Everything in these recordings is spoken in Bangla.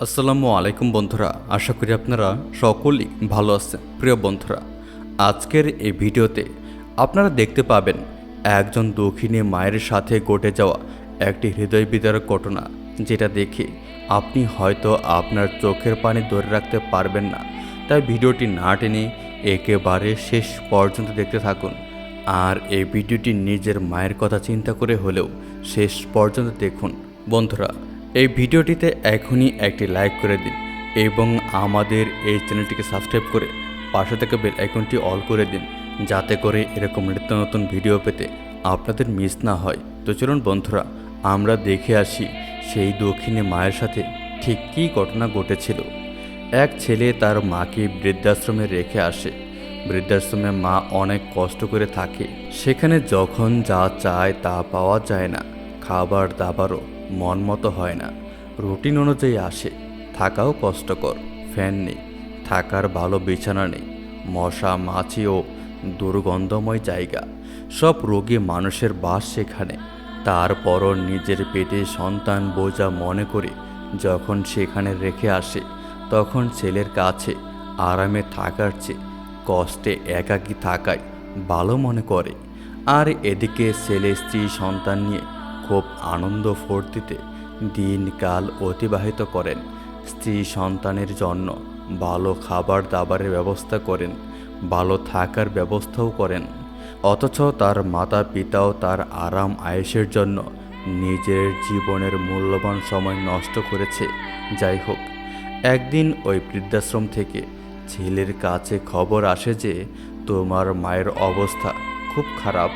আসসালামু আলাইকুম বন্ধুরা, আশা করি আপনারা সকলেই ভালো আছেন। প্রিয় বন্ধুরা, আজকের এই ভিডিওতে আপনারা দেখতে পাবেন একজন দক্ষিণী মায়ের সাথে ঘটে যাওয়া একটি হৃদয় বিদারক ঘটনা, যেটা দেখে আপনি হয়তো আপনার চোখের পানি ধরে রাখতে পারবেন না। তাই ভিডিওটি না টেনে একেবারে শেষ পর্যন্ত দেখতে থাকুন। আর এই ভিডিওটি নিজের মায়ের কথা চিন্তা করে হলেও শেষ পর্যন্ত দেখুন। বন্ধুরা এই ভিডিওটিতে এখনই একটি লাইক করে দিন এবং আমাদের এই চ্যানেলটিকে সাবস্ক্রাইব করে পাশে থেকে বেল আইকনটি অল করে দিন যাতে করে এরকম নিত্য নতুন ভিডিও পেতে আপনাদের মিস না হয়। তো চলুন বন্ধুরা, আমরা দেখে আসি সেই দক্ষিণে মায়ের সাথে ঠিক কী ঘটনা ঘটেছিল। এক ছেলে তার মাকে বৃদ্ধাশ্রমে রেখে আসে। বৃদ্ধাশ্রমে মা অনেক কষ্ট করে থাকে। সেখানে যখন যা চায় তা পাওয়া যায় না। খাবার দাবারও মন মতো হয় না। রুটিন অনুযায়ী আসে। থাকাও কষ্টকর। ফ্যান নেই। থাকার ভালো বিছানা নেই। মশা, মাছি ও দুর্গন্ধময় জায়গা। সব রোগী মানুষের বাস সেখানে। তারপরও নিজের পেটে সন্তান বোঝা মনে করে যখন সেখানে রেখে আসে, তখন ছেলের কাছে আরামে থাকার চেয়ে কষ্টে একাকী থাকায় ভালো মনে করে। আর এদিকে ছেলে, স্ত্রী, সন্তান নিয়ে খুব আনন্দ ফুর্তিতে দিনকাল অতিবাহিত করেন। স্ত্রী সন্তানের জন্য ভালো খাবার দাবারের ব্যবস্থা করেন, ভালো থাকার ব্যবস্থাও করেন। অথচ তার মাতা পিতাও তার আরাম আয়েসের জন্য নিজের জীবনের মূল্যবান সময় নষ্ট করেছে। যাই হোক, একদিন ওই বৃদ্ধাশ্রম থেকে ছেলের কাছে খবর আসে যে তোমার মায়ের অবস্থা খুব খারাপ,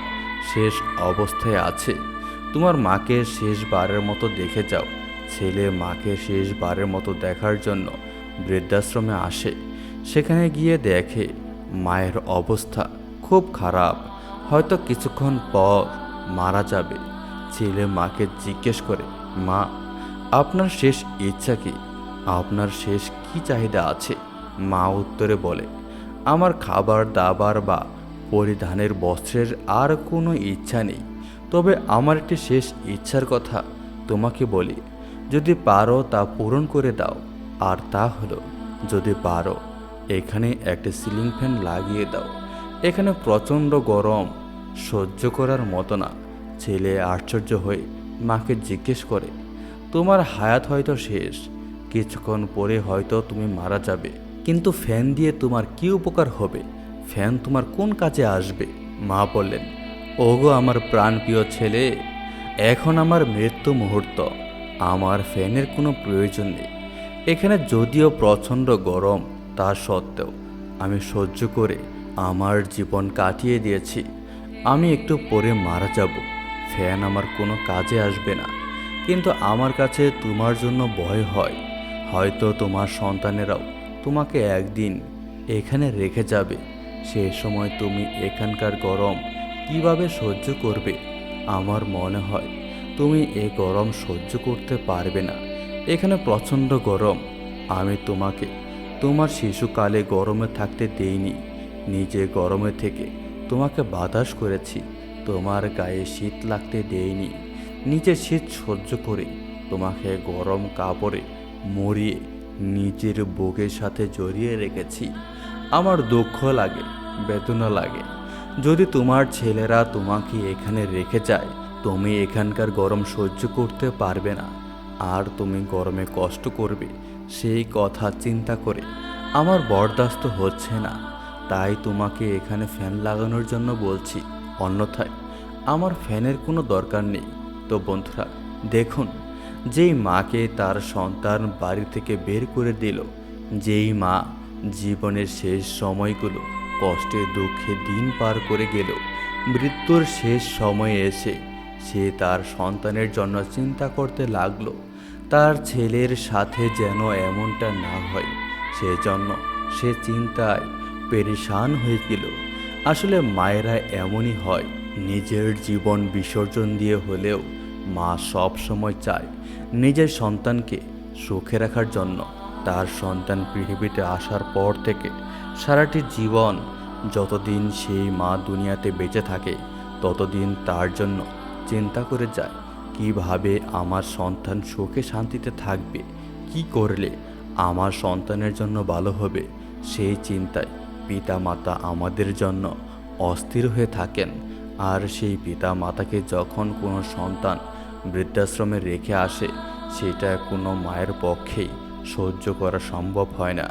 শেষ অবস্থায় আছে। তোমার মাকে শেষবারের মতো দেখে যাও। ছেলে মাকে শেষবারের মতো দেখার জন্য বৃদ্ধাশ্রমে আসে। সেখানে গিয়ে দেখে মায়ের অবস্থা খুব খারাপ। হয়তো কিছুক্ষণ পর মারা যাবে। ছেলে মাকে জিজ্ঞেস করে, মা, আপনার শেষ ইচ্ছা কি? আপনার শেষ কি চাহিদা আছে? মা উত্তরে বলে, আমার খাবার দাবার বা পরিধানের বস্ত্রের আর কোনো ইচ্ছা নেই। তবে আমার একটি শেষ ইচ্ছার কথা তোমাকে বলি। যদি পারো তা পূরণ করে দাও। আর তা হলো, যদি পারো, এখানে একটি সিলিং ফ্যান লাগিয়ে দাও। এখানে প্রচণ্ড গরম, সহ্য করার মতো না। ছেলে আশ্চর্য হয়ে মাকে জিজ্ঞেস করে, তোমার হায়াত হয়তো শেষ। কিছুক্ষণ পরে হয়তো তুমি মারা যাবে। কিন্তু ফ্যান দিয়ে তোমার কি উপকার হবে? ফ্যান তোমার কোন কাজে আসবে? মা বললেন ওগো আমার প্রাণপ্রিয় ছেলে, এখন আমার মৃত্যু মুহূর্ত। আমার ফ্যানের কোনো প্রয়োজন নেই। এখানে যদিও প্রচণ্ড গরম, তা সত্ত্বেও আমি সহ্য করে আমার জীবন কাটিয়ে দিয়েছি। আমি একটু পরে মারা যাব। ফ্যান আমার কোনো কাজে আসবে না। কিন্তু আমার কাছে তোমার জন্য ভয় হয়। হয়তো তোমার সন্তানেরাও তোমাকে একদিন এখানে রেখে যাবে। সে সময় তুমি এখানকার গরম কীভাবে সহ্য করবে? আমার মনে হয় তুমি এ গরম সহ্য করতে পারবে না। এখানে প্রচণ্ড গরম। আমি তোমাকে, তোমার শিশুকালে গরমে থাকতে দেইনি। নিজে গরমে থেকে তোমাকে বাতাস করেছি। তোমার গায়ে শীত লাগতে দেইনি। নিজের শীত সহ্য করে তোমাকে গরম কাপড়ে মরিয়ে নিজের বুকের সাথে জড়িয়ে রেখেছি। আমার দুঃখ লাগে, বেদনা লাগে। যদি তোমার ছেলেরা তোমাকে এখানে রেখে যায়, তুমি এখানকার গরম সহ্য করতে পারবে না। আর তুমি গরমে কষ্ট করবে, সেই কথা চিন্তা করে। আমার বরদাস্ত হচ্ছে না। তাই তোমাকে এখানে ফ্যান লাগানোর জন্য বলছি। অন্যথায় আমার ফ্যানের কোনো দরকার নেই। তো বন্ধুরা, দেখুন, যেই মাকে তার সন্তান বাড়ি থেকে বের করে দিল, যেই মা জীবনের শেষ সময়গুলো কষ্টে দুঃখে দিন পার করে গেল। মৃত্যুর শেষ সময়ে এসে সে তার সন্তানের জন্য চিন্তা করতে লাগল। তার ছেলের সাথে যেন এমনটা না হয়, সেজন্য সে চিন্তায় পেরেশান হয়ে গেল। আসলে মায়েরা এমনই হয়, নিজের জীবন বিসর্জন দিয়ে হলেও মা সব সময় চায় নিজের সন্তানকে সুখে রাখার জন্য। তার সন্তান পৃথিবীতে আসার পর থেকে সারাটি জীবন যতদিন সেই মা দুনিয়াতে বেঁচে থাকে, ততদিন তার জন্য চিন্তা করে যায়, কীভাবে আমার সন্তান সুখে শান্তিতে থাকবে, কি করলে আমার সন্তানের জন্য ভালো হবে? সেই চিন্তায় পিতা মাতা আমাদের জন্য অস্থির হয়ে থাকেন। আর সেই পিতা মাতাকে যখন কোনো সন্তান বৃদ্ধাশ্রমে রেখে আসে, সেটা কোনো মায়ের পক্ষেই সহ্য করা সম্ভব হয় না।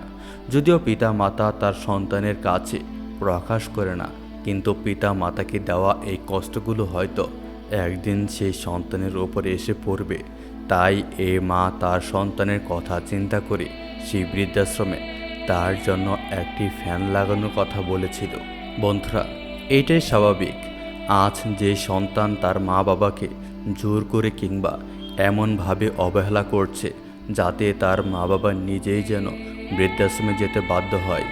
যদিও পিতা মাতা তার সন্তানের কাছে প্রকাশ করে না, কিন্তু পিতা মাতাকে দেওয়া এই কষ্টগুলো হয়তো একদিন সেই সন্তানের ওপরে এসে পড়বে। তাই এ মা তার সন্তানের কথা চিন্তা করে সেই বৃদ্ধাশ্রমে তার জন্য একটি ফ্যান লাগানোর কথা বলেছিল। বন্ধুরা এইটাই স্বাভাবিক। আজ যে সন্তান তার মা বাবাকে জোর করে কিংবা এমনভাবে অবহেলা করছে যাতে তার মা বাবা নিজেই যেন বৃদ্ধাশ্রমে যেতে বাধ্য হয়।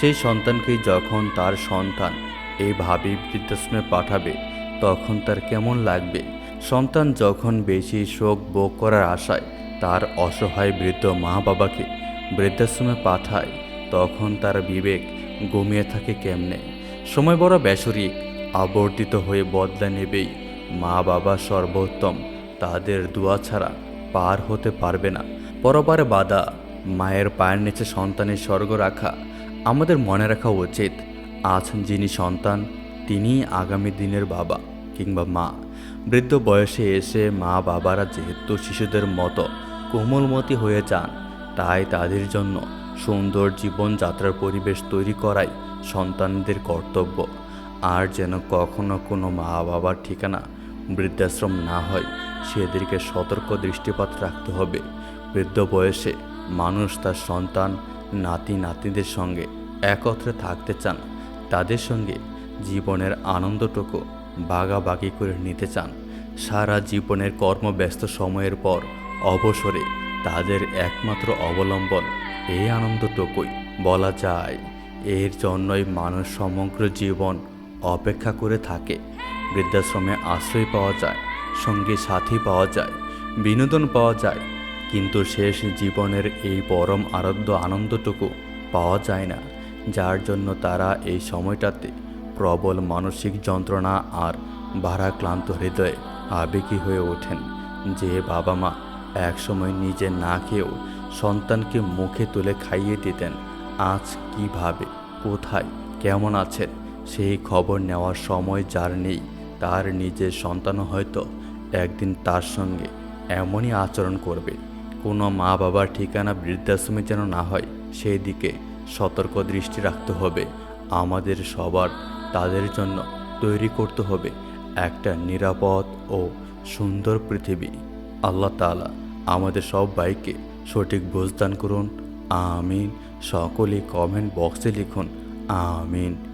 সেই সন্তানকে যখন তার সন্তান এইভাবে বৃদ্ধাশ্রমে পাঠাবে, তখন তার কেমন লাগবে? সন্তান যখন বেশি শোক ভোগ করার আশায় তার অসহায় বৃদ্ধ মা বাবাকে বৃদ্ধাশ্রমে পাঠায়, তখন তার বিবেক ঘুমিয়ে থাকে কেমনে? সময় বড় বেসরিক, আবর্তিত হয়ে বদলা নেবেই মা বাবা সর্বোত্তম। তাদের দোয়া ছাড়া পার হতে পারবে না। পরপারে বাধা, মায়ের পায়ের নিচে সন্তানের স্বর্গ রাখা আমাদের মনে রাখা উচিত। আজ যিনি সন্তান, তিনিই আগামী দিনের বাবা কিংবা মা। বৃদ্ধ বয়সে এসে মা বাবারা যেহেতু শিশুদের মতো কোমলমতি হয়ে যান, তাই তাদের জন্য সুন্দর জীবনযাত্রার পরিবেশ তৈরি করাই সন্তানদের কর্তব্য। আর যেন কখনো কোনো মা বাবার ঠিকানা বৃদ্ধাশ্রম না হয় সেদেরকে সতর্ক দৃষ্টিপাত রাখতে হবে। বৃদ্ধ বয়সে মানুষ তার সন্তান, নাতি নাতিদের সঙ্গে একত্রে থাকতে চান, তাদের সঙ্গে জীবনের আনন্দটুকু বাগাবাগি করে নিতে চান। সারা জীবনের কর্মব্যস্ত সময়ের পর অবসরে তাদের একমাত্র অবলম্বন এই আনন্দটুকুই। বলা যায়, এর জন্যই মানুষ সমগ্র জীবন অপেক্ষা করে থাকে। বৃদ্ধাশ্রমে আশ্রয় পাওয়া যায়, সঙ্গে সাথী পাওয়া যায়, বিনোদন পাওয়া যায়, কিন্তু শেষ জীবনের এই পরম আরাধ্য আনন্দটুকু পাওয়া যায় না, যার জন্য তারা এই সময়টাতে প্রবল মানসিক যন্ত্রণা আর ভারাক্লান্ত হৃদয়ে আবেগী হয়ে ওঠেন, যে বাবা মা একসময় নিজে না খেয়েও সন্তানকে মুখে তুলে খাইয়ে দিতেন, আজ কীভাবে, কোথায়, কেমন আছেন? সেই খবর নেওয়ার সময় যার নেই, তার নিজের সন্তানও হয়তো একদিন তার সঙ্গে এমনই আচরণ করবে। কোনো মা বাবার ঠিকানা বৃদ্ধাশ্রমে যেন না হয় সেই দিকে সতর্ক দৃষ্টি রাখতে হবে। আমাদের সবার, তাদের জন্য তৈরি করতে হবে একটা নিরাপদ ও সুন্দর পৃথিবী। আল্লাহ তাআলা আমাদের সব বাইকে সঠিক বোঝদান করুন। আমিন। সকলেই কমেন্ট বক্সে লিখুন। আমিন।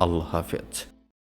আল্লাহ হাফেজ